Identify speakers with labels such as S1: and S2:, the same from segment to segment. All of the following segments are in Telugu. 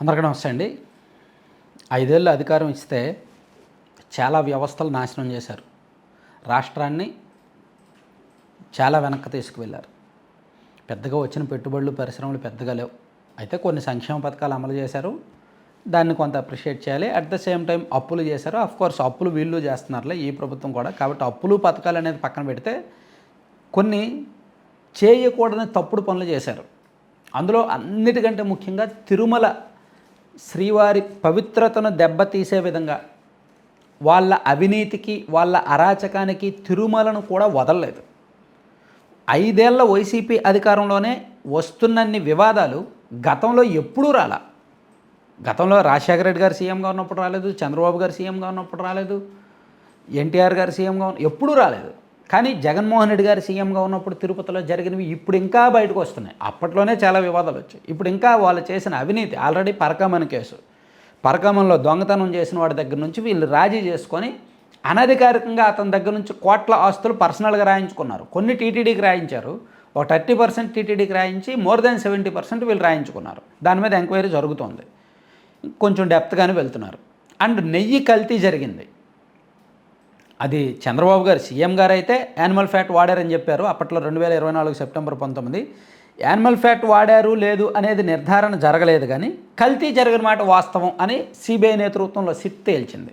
S1: అందరికీ నమస్తే అండి. ఐదేళ్ళు అధికారం ఇస్తే చాలా వ్యవస్థలు నాశనం చేశారు. రాష్ట్రాన్ని చాలా వెనక్కి తీసుకువెళ్ళారు. పెద్దగా వచ్చిన పెట్టుబడులు పరిశ్రమలు పెద్దగా లేవు. అయితే కొన్ని సంక్షేమ పథకాలు అమలు చేశారు. దాన్ని కొంత అప్రిషియేట్ చేయాలి. అట్ ద సేమ్ టైం అప్పులు చేశారు. అఫ్ కోర్స్ అప్పులు వీళ్ళు చేస్తున్నారులే ఈ ప్రభుత్వం కూడా. కాబట్టి అప్పులు పథకాలు అనేది పక్కన పెడితే కొన్ని చేయకూడని తప్పుడు పనులు చేశారు. అందులో అన్నిటికంటే ముఖ్యంగా తిరుమల శ్రీవారి పవిత్రతను దెబ్బతీసే విధంగా వాళ్ళ అవినీతికి వాళ్ళ అరాచకానికి తిరుమలను కూడా వదలలేదు. ఐదేళ్ళ వైసీపీ అధికారంలోనే వస్తున్నన్ని వివాదాలు గతంలో ఎప్పుడూ రాలా. గతంలో రాజశేఖర రెడ్డి గారు సీఎంగా ఉన్నప్పుడు రాలేదు చంద్రబాబు గారు సీఎంగా ఉన్నప్పుడు రాలేదు ఎన్టీఆర్ గారు సీఎంగా ఎప్పుడూ రాలేదు. కానీ జగన్మోహన్ రెడ్డి గారు సీఎంగా ఉన్నప్పుడు తిరుపతిలో జరిగినవి ఇప్పుడు ఇంకా బయటకు వస్తున్నాయి. అప్పట్లోనే చాలా వివాదాలు వచ్చాయి. ఇప్పుడు ఇంకా వాళ్ళు చేసిన అవినీతి ఆల్రెడీ పరకామని కేసు పరకామంలో దొంగతనం చేసిన వాడి దగ్గర నుంచి వీళ్ళు రాజీ చేసుకొని అనధికారికంగా అతని దగ్గర నుంచి కోట్ల ఆస్తులు పర్సనల్గా రాయించుకున్నారు. కొన్ని టీటీడీకి రాయించారు. ఒక థర్టీ పర్సెంట్ టీటీడీకి రాయించి మోర్ దాన్ సెవెంటీ పర్సెంట్ వీళ్ళు రాయించుకున్నారు. దాని మీద ఎంక్వైరీ జరుగుతోంది. కొంచెం డెప్త్గానే వెళ్తున్నారు. అండ్ నెయ్యి కల్తీ జరిగింది. అది చంద్రబాబు గారు సీఎం గారు అయితే యానిమల్ ఫ్యాట్ వాడారని చెప్పారు. అప్పట్లో రెండు వేల ఇరవై నాలుగు సెప్టెంబర్ పంతొమ్మిది. యానిమల్ ఫ్యాట్ వాడారు లేదు అనేది నిర్ధారణ జరగలేదు కానీ కల్తీ జరిగిన మాట వాస్తవం అని సిబిఐ నేతృత్వంలో సిట్ తేల్చింది.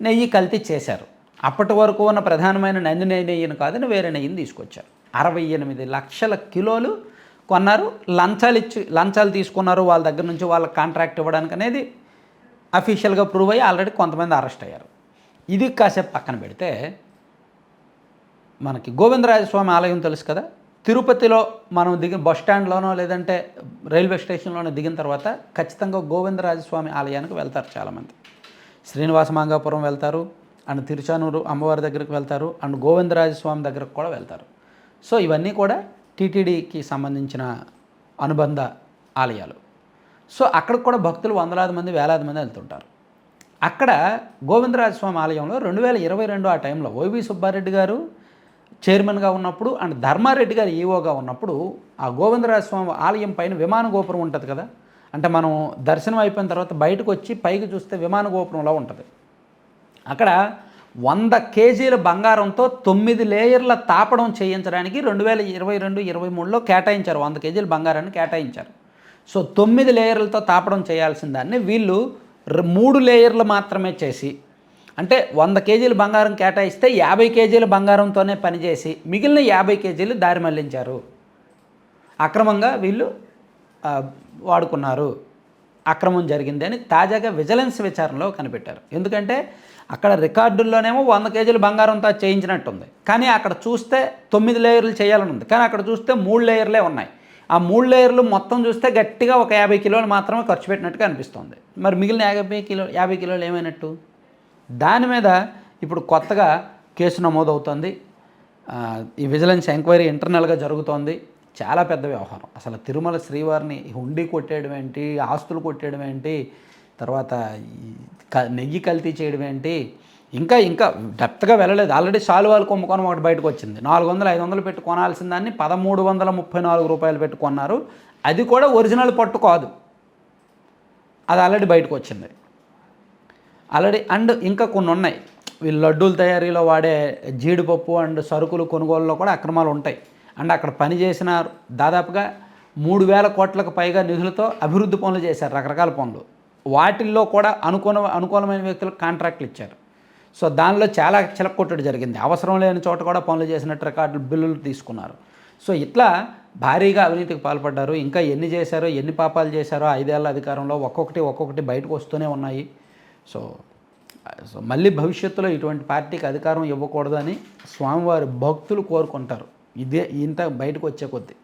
S1: నెయ్యి కల్తీ చేశారు. అప్పటి వరకు ఉన్న ప్రధానమైన నందిని నెయ్యిని కాదని వేరే నెయ్యిని తీసుకొచ్చారు. అరవై ఎనిమిది లక్షల కిలోలు కొన్నారు. లంచాలు ఇచ్చి లంచాలు తీసుకున్నారు వాళ్ళ దగ్గర నుంచి వాళ్ళ కాంట్రాక్ట్ ఇవ్వడానికి అనేది అఫీషియల్గా ప్రూవ్ అయ్యి ఆల్రెడీ కొంతమంది అరెస్ట్ అయ్యారు. ఇది కాసేపు పక్కన పెడితే మనకి గోవిందరాజస్వామి ఆలయం తెలుసు కదా? తిరుపతిలో మనం దిగిన బస్ స్టాండ్లోనో లేదంటే రైల్వే స్టేషన్లోనో దిగిన తర్వాత ఖచ్చితంగా గోవిందరాజస్వామి ఆలయానికి వెళ్తారు చాలామంది. శ్రీనివాస మంగాపురం వెళ్తారు అండ్ తిరుచానూరు అమ్మవారి దగ్గరకు వెళ్తారు అండ్ గోవిందరాజస్వామి దగ్గరకు కూడా వెళ్తారు. సో ఇవన్నీ కూడా టీటీడీకి సంబంధించిన అనుబంధ ఆలయాలు. సో అక్కడికి కూడా భక్తులు వందలాది మంది వేలాది మంది వెళ్తుంటారు. అక్కడ గోవిందరాజస్వామి ఆలయంలో రెండు వేల ఇరవై రెండు ఆ టైంలో ఓవి సుబ్బారెడ్డి గారు చైర్మన్గా ఉన్నప్పుడు అండ్ ధర్మారెడ్డి గారు ఈవోగా ఉన్నప్పుడు ఆ గోవిందరాజస్వామి ఆలయం పైన విమాన గోపురం ఉంటుంది కదా? అంటే మనం దర్శనం అయిపోయిన తర్వాత బయటకు వచ్చి పైకి చూస్తే విమాన గోపురంలో ఉంటుంది. అక్కడ వంద కేజీల బంగారంతో తొమ్మిది లేయర్ల తాపడం చేయించడానికి రెండు వేల ఇరవై రెండు ఇరవై మూడులో కేటాయించారు. వంద కేజీల బంగారాన్ని కేటాయించారు. సో తొమ్మిది లేయర్లతో తాపడం చేయాల్సిన దాన్ని వీళ్ళు మూడు లేయర్లు మాత్రమే చేసి అంటే వంద కేజీలు బంగారం కేటాయిస్తే యాభై కేజీల బంగారంతోనే పనిచేసి మిగిలిన యాభై కేజీలు దారి మళ్ళించారు. అక్రమంగా వీళ్ళు వాడుకున్నారు. అక్రమం జరిగింది అని తాజాగా విజిలెన్స్ విచారణలో కనిపెట్టారు. ఎందుకంటే అక్కడ రికార్డుల్లోనేమో వంద కేజీలు బంగారంతో చేయించినట్టుంది. కానీ అక్కడ చూస్తే తొమ్మిది లేయర్లు చేయాలని ఉంది కానీ అక్కడ చూస్తే మూడు లేయర్లే ఉన్నాయి. ఆ మూడు లేయర్లు మొత్తం చూస్తే గట్టిగా ఒక యాభై కిలోలు మాత్రమే ఖర్చు పెట్టినట్టుగా అనిపిస్తుంది. మరి మిగిలిన యాభై కిలో యాభై కిలోలు ఏమైనట్టు? దాని మీద ఇప్పుడు కొత్తగా కేసు నమోదవుతుంది. ఈ విజిలెన్స్ ఎంక్వైరీ ఇంటర్నల్గా జరుగుతోంది. చాలా పెద్ద వ్యవహారం. అసలు తిరుమల శ్రీవారిని హుండీ కొట్టేయడం ఏంటి? ఆస్తులు కొట్టేయడం ఏంటి? తర్వాత క- నెయ్యి కల్తీ చేయడం ఏంటి? ఇంకా ఇంకా డెప్త్గా వెళ్ళలేదు. ఆల్రెడీ శాలువాలు కుంభకోణం ఒకటి బయటకు వచ్చింది. నాలుగు వందలు ఐదు వందలు పెట్టి కొనాల్సిన దాన్ని పదమూడు వందల ముప్పై నాలుగు రూపాయలు పెట్టి కొన్నారు. అది కూడా ఒరిజినల్ పట్టు కాదు. అది ఆల్రెడీ బయటకు వచ్చింది. ఆల్రెడీ అండ్ ఇంకా కొన్ని ఉన్నాయి. వీళ్ళు లడ్డూల తయారీలో వాడే జీడిపప్పు అండ్ సరుకులు కొనుగోలులో కూడా అక్రమాలు ఉంటాయి. అండ్ అక్కడ పనిచేసిన దాదాపుగా మూడు వేల కోట్లకు పైగా నిధులతో అభివృద్ధి పనులు చేశారు రకరకాల పనులు. వాటిల్లో కూడా అనుకూల అనుకూలమైన వ్యక్తులకు కాంట్రాక్ట్లు ఇచ్చారు. సో దానిలో చాలా చిలకొట్టుడు జరిగింది. అవసరం లేని చోట కూడా పనులు చేసినట్టు రికార్డులు బిల్లులు తీసుకున్నారు. సో ఇట్లా భారీగా అవినీతికి పాల్పడ్డారు. ఇంకా ఎన్ని చేశారో ఎన్ని పాపాలు చేశారో ఐదేళ్ళ అధికారంలో ఒక్కొక్కటి ఒక్కొక్కటి బయటకు వస్తూనే ఉన్నాయి. సో సో మళ్ళీ భవిష్యత్తులో ఇటువంటి పార్టీకి అధికారం ఇవ్వకూడదని స్వామివారి భక్తులు కోరుకుంటారు. ఇదే ఇంత బయటకు వచ్చే కొద్దీ.